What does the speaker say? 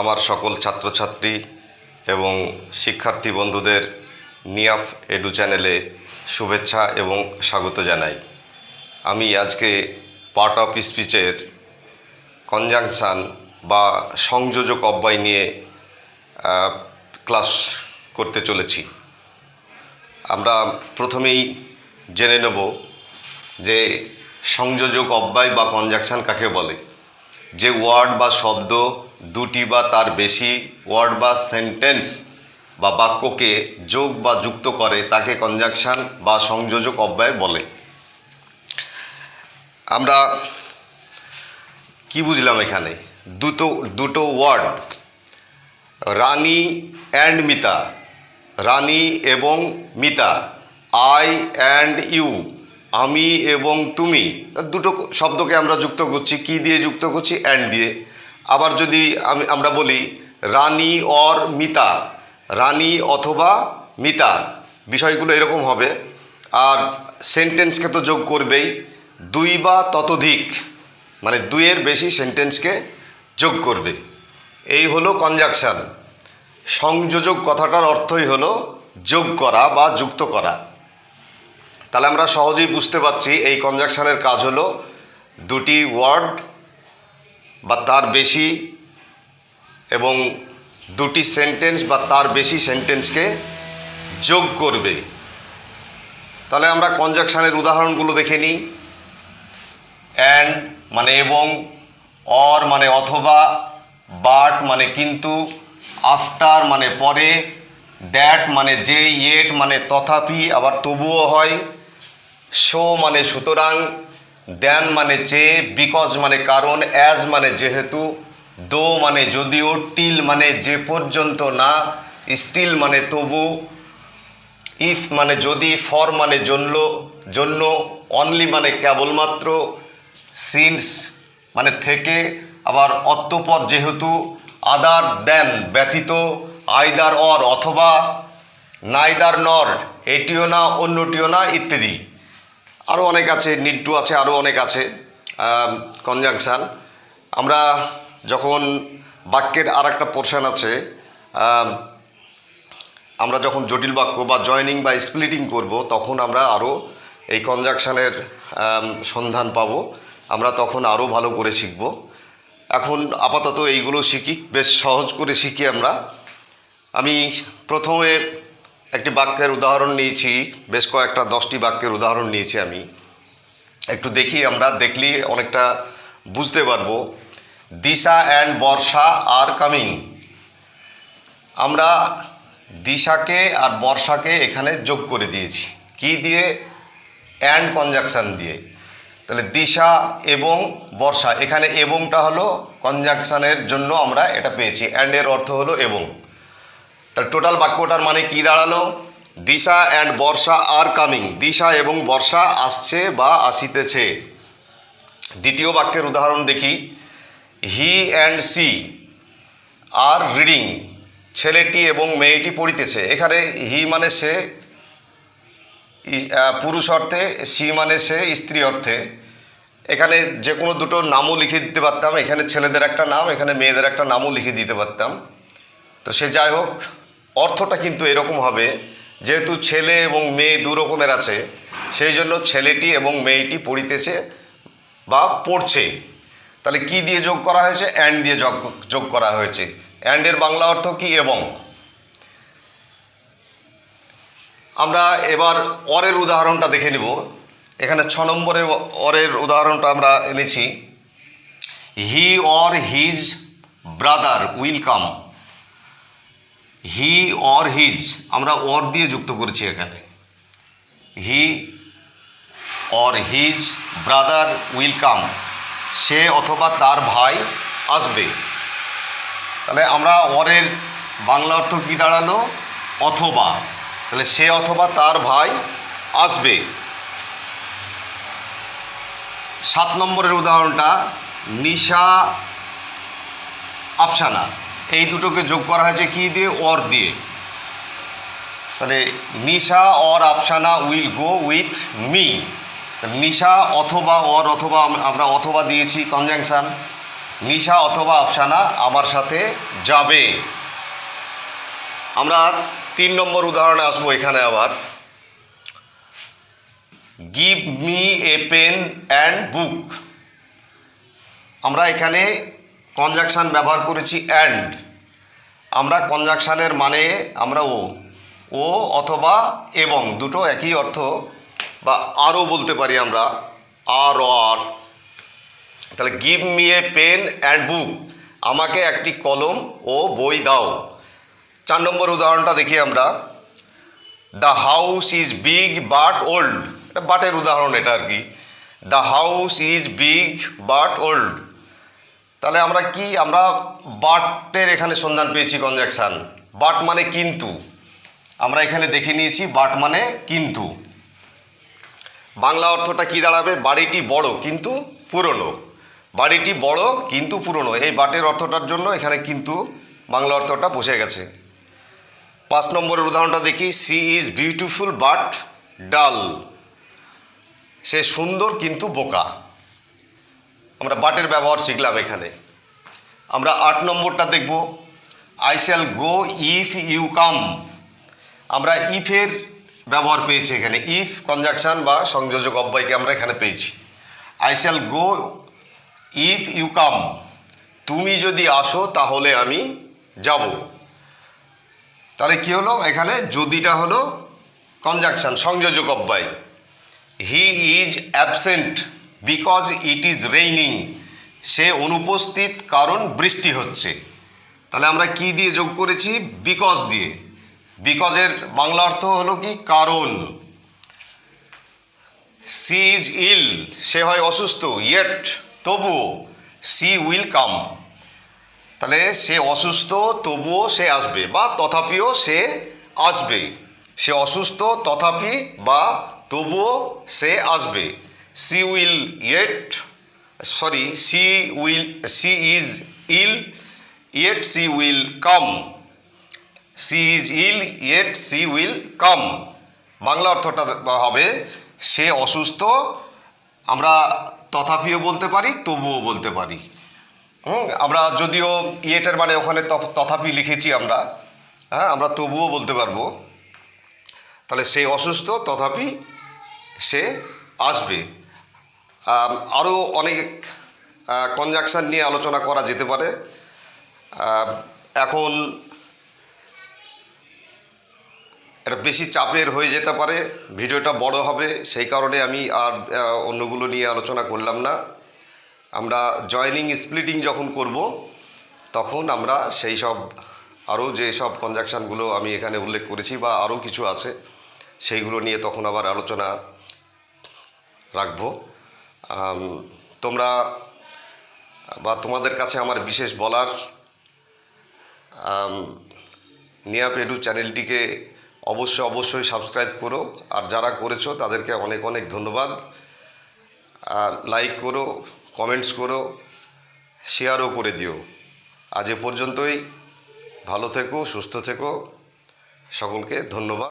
আমার সকল ছাত্রছাত্রী এবং শিক্ষার্থী বন্ধুদের নিয়াফ এডু চ্যানেলে শুভেচ্ছা এবং স্বাগত জানাই। আমি আজকে পার্ট অফ স্পিচের কনজাংশান বা সংযোজক অব্যয় নিয়ে ক্লাস করতে চলেছি। আমরা প্রথমেই জেনে নেব যে সংযোজক অব্যয় বা কনজাকশান কাকে বলে? যে ওয়ার্ড বা শব্দ দুটি বা তার বেশি ওয়ার্ড বা সেন্টেন্স বা বাক্যকে যোগ বা যুক্ত করে তাকে কনজাকশান বা সংযোজক অব্যয় বলে। আমরা কি বুঝলাম এখানে? দুটো দুটো ওয়ার্ড, রানী অ্যান্ড মিতা, রানী এবং মিতা আই অ্যান্ড ইউ আমি এবং তুমি, দুটো শব্দকে আমরা যুক্ত করছি, কি দিয়ে যুক্ত করছি অ্যান্ড দিয়ে। আবার যদি আমি আমরা বলি রানী অর মিতা, রানী অথবা মিতা, বিষয়গুলো এরকম হবে। আর সেন্টেন্সকে তো যোগ করবেই, দুই বা ততোধিক মানে দুইয়ের বেশি সেন্টেন্সকে যোগ করবে। এই হলো কনজাকশান সংযোজক কথাটার অর্থই হলো যোগ করা বা যুক্ত করা। তাহলে আমরা সহজেই বুঝতে পারছি এই কনজাকশানের কাজ হলো দুটি ওয়ার্ড বা তার বেশি এবং দুটি সেন্টেন্স বা তার বেশি সেন্টেন্সকে যোগ করবে। তাহলে আমরা কনজাকশানের উদাহরণগুলো দেখে নিই। অ্যান্ড মানে এবং অর মানে অথবা বাট মানে কিন্তু আফটার মানে পরে দ্যাট মানে যে ইয়েট মানে তথাপি, আবার তবুও হয়। শো মানে সুতরাং দেন মানে চেয়ে বিকজ মানে কারণ অ্যাজ মানে যেহেতু দো মানে যদিও টিল মানে যে পর্যন্ত না স্টিল মানে তবু ইফ মানে যদি ফর মানে জন্য জন্য অনলি মানে কেবলমাত্র সিন্স মানে থেকে, আবার অত্যপর যেহেতু আদার দেন ব্যতীত আইদার অর অথবা নাইদার নর এটিও না, অন্যটিও না, ইত্যাদি। আরও অনেক আছে, নিড্ডু আছে আরও অনেক আছে কনজাংশান। আমরা যখন বাক্যের আর একটা পোর্শন আছে আমরা যখন জটিল বাক্য বা জয়েনিং বা স্প্লিটিং করব, তখন আমরা আরও এই কনজাকশানের সন্ধান পাব। আমরা তখন আরও ভালো করে শিখব। এখন আপাতত এইগুলো শিখি, বেশ সহজ করে শিখি আমরা। আমি প্রথমে একটি বাক্যের উদাহরণ নিয়েছি, বেশ কয়েকটা, দশটি বাক্যের উদাহরণ নিয়েছি আমি। একটু দেখি আমরা, দেখলি অনেকটা বুঝতে পারব। দিশা অ্যান্ড বর্ষা আর কামিং আমরা দিশাকে আর বর্ষাকে এখানে যোগ করে দিয়েছি। কি দিয়ে? অ্যান্ড কনজাকশান দিয়ে। তাহলে দিশা এবং বর্ষা, এখানে এবংটা হলো কনজাকশানের জন্য আমরা এটা পেয়েছি। অ্যান্ডের অর্থ হলো এবং। তাহলে টোটাল বাক্যটার মানে কি দাঁড়াল? দিশা অ্যান্ড বর্ষা আর কামিং দিশা এবং বর্ষা আসছে বা আসিতেছে। দ্বিতীয় বাক্যের উদাহরণ দেখি। He and she are reading ছেলেটি এবং মেয়েটি পড়িতেছে। এখানে হি মানে সে পুরুষ অর্থে সি মানে সে স্ত্রী অর্থে। এখানে যে কোনো দুটো নামও লিখে দিতে পারতাম। এখানে ছেলেদের একটা নাম, এখানে মেয়েদের একটা নামও লিখে দিতে পারতাম। তো সে যাই হোক অর্থটা কিন্তু এরকম হবে, যেহেতু ছেলে এবং মেয়ে দু রকমের আছে, সেই জন্য ছেলেটি এবং মেয়েটি পড়িতেছে বা পড়ছে। তাহলে কি দিয়ে যোগ করা হয়েছে? অ্যান্ড দিয়ে যোগ যোগ করা হয়েছে। অ্যান্ডের বাংলা অর্থ কি? এবং। আমরা এবার অরের উদাহরণটা দেখে নিব। এখানে ছ নম্বরের অরের উদাহরণটা আমরা এনেছি। He or his brother will come. He or his আমরা অর দিয়ে যুক্ত করেছি এখানে। He or his brother will come সে অথবা তার ভাই আসবে। তাহলে আমরা অরের বাংলা অর্থ কী দাঁড়াল? অথবা। তাহলে সে অথবা তার ভাই আসবে। সাত নম্বরের উদাহরণটা নিশা আফসানা। এই দুটোকে যোগ করা হয়েছে কি দিয়ে? অর দিয়ে। তাহলে Nisha, or Afsana will go with me. Nisha অথবা অর অথবা আমরা অথবা দিয়েছি কনজাংশান। নিশা অথবা আফসানা আমার সাথে যাবে। আমরা তিন নম্বর উদাহরণে আসব এখানে আবার। Give me a pen and book আমরা এখানে কনজাকশান ব্যবহার করেছি অ্যান্ড আমরা কনজাকশানের মানে আমরা ও ও অথবা এবং দুটো একই অর্থ বা আরও বলতে পারি আমরা, আর আর। তাহলে give me a pen and book আমাকে একটি কলম ও বই দাও। চার নম্বর উদাহরণটা দেখি আমরা। The house is big but old এটা বাটের উদাহরণ এটা আর কি। The house is big but old তাহলে আমরা কি, আমরা বাটের এখানে সন্ধান পেয়েছি কনজাকশান বাট মানে কিন্তু। আমরা এখানে দেখে নিয়েছি বাট মানে কিন্তু। বাংলা অর্থটা কি দাঁড়াবে? বাড়িটি বড় কিন্তু পুরনো। বাড়িটি বড় কিন্তু পুরনো। এই বাটের অর্থটার জন্য এখানে কিন্তু বাংলা অর্থটা বসে গেছে। পাঁচ নম্বরের উদাহরণটা দেখি। সি ইজ বিউটিফুল বাট ডাল। সে সুন্দর কিন্তু বোকা। আমরা বাটের ব্যবহার শিখলাম এখানে। আমরা আট নম্বরটা দেখব। I shall go if you come আমরা ইফের ব্যবহার পেয়েছি এখানে। ইফ কনজাকশান বা সংযোজক অব্যয়কে আমরা এখানে পেয়েছি। I shall go if you come তুমি যদি আসো, তাহলে আমি যাব। তাহলে কি হলো? এখানে যদিটা হলো কনজাকশান সংযোজক অব্যয়। He is absent because it is raining সে অনুপস্থিত কারণ বৃষ্টি হচ্ছে। তাহলে আমরা কি দিয়ে যোগ করেছি? বিকজ দিয়ে। বিকজের বাংলা অর্থ হলো কি? কারণ। সি ইজ ইল সে হয় অসুস্থ ইয়েট তবুও সি উইল কাম তাহলে সে অসুস্থ, তবুও সে আসবে, বা তথাপিও সে আসবে। সে অসুস্থ, তথাপি বা তবুও সে আসবে। She will yet, sorry, she will, she is ill, yet she will come. She is ill, yet she will come. Bangla অর্থটা হবে, সে অসুস্থ, আমরা তথাপিও বলতে পারি, তবুও বলতে পারি। হুম, আমরা যদিও ইয়েটের মানে ওখানে তথাপি লিখেছি আমরা হ্যাঁ আমরা তবুও বলতে পারব। তাহলে সে অসুস্থ, তথাপি সে আসবে। আরও অনেক কনজাকশান নিয়ে আলোচনা করা যেতে পারে। এখন এটা বেশি চাপের হয়ে যেতে পারে, ভিডিওটা বড় হবে, সেই কারণে আমি আর অন্যগুলো নিয়ে আলোচনা করলাম না। আমরা জয়েনিং স্প্লিটিং যখন করব, তখন আমরা সেই সব আরও যে সব কনজাকশানগুলো আমি এখানে উল্লেখ করেছি বা আরও কিছু আছে, সেইগুলো নিয়ে তখন আবার আলোচনা রাখব। তোমরা বা তোমাদের কাছে আমার বিশেষ বলার নিয়া পেডু চ্যানেলটিকে অবশ্যই অবশ্যই সাবস্ক্রাইব করো। আর যারা করেছ, তাদেরকে অনেক অনেক ধন্যবাদ। আর লাইক করো, কমেন্টস করো, শেয়ারও করে দিও। আজ এ পর্যন্তই। ভালো থেকো, সুস্থ থেকো। সকলকে ধন্যবাদ।